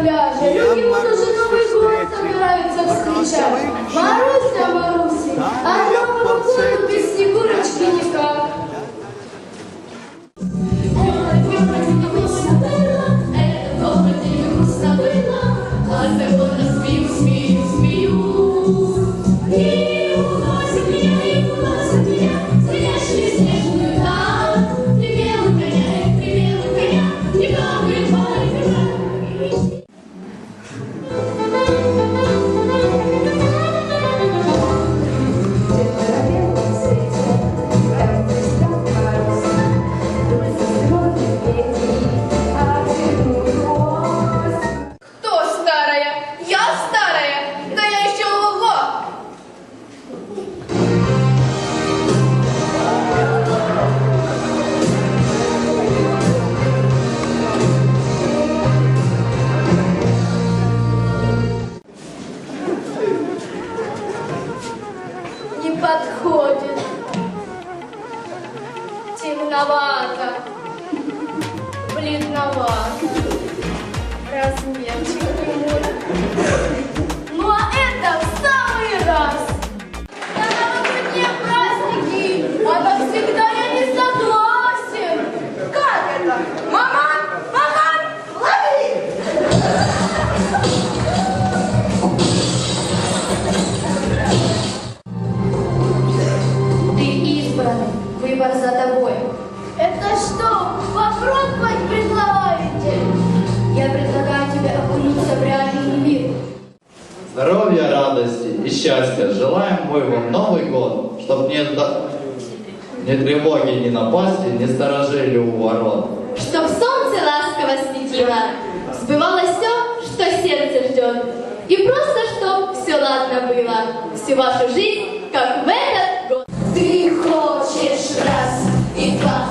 пляже, люди уже Новый год собираются встречать. Маруся, Маруся, а, а темновато, бледновато, размерчик ты мой. здоровья, радости и счастья. Желаем мы вам Новый год, чтобы не, не тревоги, не напасти, не сторожили у ворот. Чтоб солнце ласково светило, сбывалось все, что сердце ждет. И просто, чтоб все ладно было, всю вашу жизнь, как в этот год. Ты хочешь раз и два,